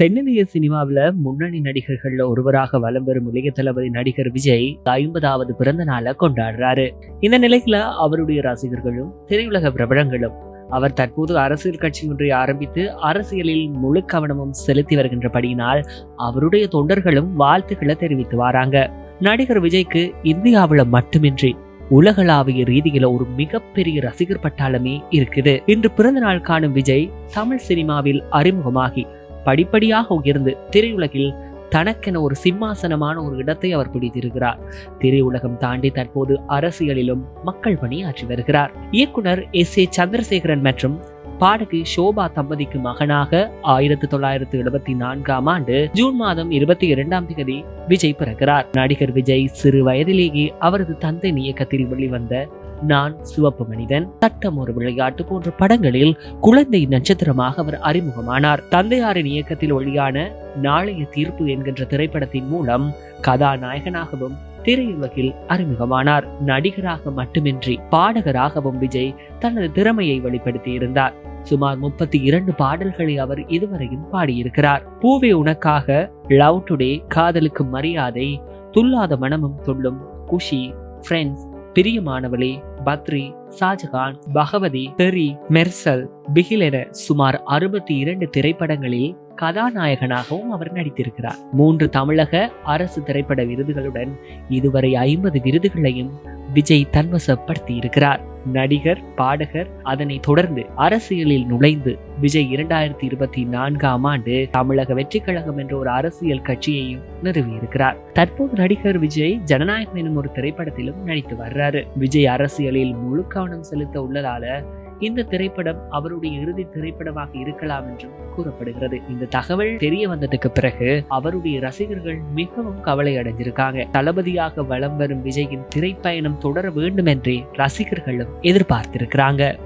தென்னிந்திய சினிமாவில் முன்னணி நடிகர்கள்ல ஒருவராக வலம் பெறும் இளைய தளபதி நடிகர் விஜய் ஐம்பதாவது பிறந்த நாளை கொண்டாடுறாரு. இந்த நிலையில அவருடைய ரசிகர்களும் திரையுலக பிரபலங்களும் அவர் தற்போது அரசியல் கட்சி ஒன்றை ஆரம்பித்து அரசியலில் முழு கவனமும் செலுத்தி வருகின்றபடியினால் அவருடைய தொண்டர்களும் வாழ்த்துக்களை தெரிவித்து வராங்க. நடிகர் விஜய்க்கு இந்தியாவுல மட்டுமின்றி உலகளாவிய ரீதியில ஒரு மிகப்பெரிய ரசிகர் பட்டாளமே இருக்குது. இன்று பிறந்த நாள் காணும் விஜய் தமிழ் சினிமாவில் அறிமுகமாகி படிப்படியாக உயர்ந்து திரையுலகில் தனக்கென ஒரு சிம்மாசனமான ஒரு இடத்தை அவர் பிடித்திருக்கிறார். திரையுலகம் தாண்டி தற்போது அரசியலிலும் மக்கள் பணியாற்றி வருகிறார். இயக்குனர் எஸ். ஏ. சந்திரசேகரன் மற்றும் பாடகி ஷோபா தம்பதிக்கு மகனாக ஆயிரத்தி தொள்ளாயிரத்தி எழுபத்தி நான்காம் ஆண்டு ஜூன் மாதம் இருபத்தி இரண்டாம் தேதி விஜய் பிறக்கிறார். நடிகர் விஜய் சிறு வயதிலேயே அவரது தந்தை இயக்கத்தில் வெளிவந்த நான் சிவப்பு மனிதன். சட்டம் ஒரு விளையாட்டு போன்ற படங்களில் குழந்தை நட்சத்திரமாக அவர் அறிமுகமானார். தந்தையாரின் இயக்கத்தில் ஒளியான நாளைய தீர்ப்பு என்கின்ற திரைப்படத்தின் மூலம் கதாநாயகனாகவும் திரையுலகில் அறிமுகமானார். நடிகராக மட்டுமின்றி பாடகராகவும் விஜய் தனது திறமையை வெளிப்படுத்தி இருந்தார் சுமார் முப்பத்தி இரண்டு பாடல்களை அவர் இதுவரையும் பாடியிருக்கிறார். பூவே உனக்காக லவ் டுடே காதலுக்கு மரியாதை துல்லாத மனமும் துள்ளும் குஷி ஃப்ரெண்ட்ஸ் பிரியமானவளே பத்ரி ஷாஜகான் பகவதி தெரி மெர்சல் பிகில் என சுமார் அறுபத்தி இரண்டு திரைப்படங்களில் கதாநாயகனாகவும் அவர் நடித்திருக்கிறார். மூன்று தமிழக அரசு திரைப்பட விருதுகளுடன் இதுவரை ஐம்பது விருதுகளையும் விஜய் தன்வசப்படுத்தி இருக்கிறார் நடிகர் பாடகர் அதனை தொடர்ந்து அரசியலில் நுழைந்து விஜய் இரண்டாயிரத்தி இருபத்தி நான்காம் ஆண்டு தமிழக வெற்றி கழகம் என்ற ஒரு அரசியல் கட்சியையும் நிறுவியிருக்கிறார். தற்போது நடிகர் விஜய் ஜனநாயகம் எனும் ஒரு திரைப்படத்திலும் நடித்து வர்றாரு. விஜய் அரசியலில் முழு கவனம் செலுத்த உள்ளதால இந்த திரைப்படம் அவருடைய இறுதி திரைப்படமாக இருக்கலாம் என்றும் கூறப்படுகிறது. இந்த தகவல் தெரிய வந்ததுக்கு பிறகு அவருடைய ரசிகர்கள் மிகவும் கவலை அடைஞ்சிருக்காங்க. தளபதியாக வலம் வரும் விஜயின் திரைப்பயணம் தொடர வேண்டும் என்றே ரசிகர்களும் எதிர்பார்த்திருக்கிறாங்க.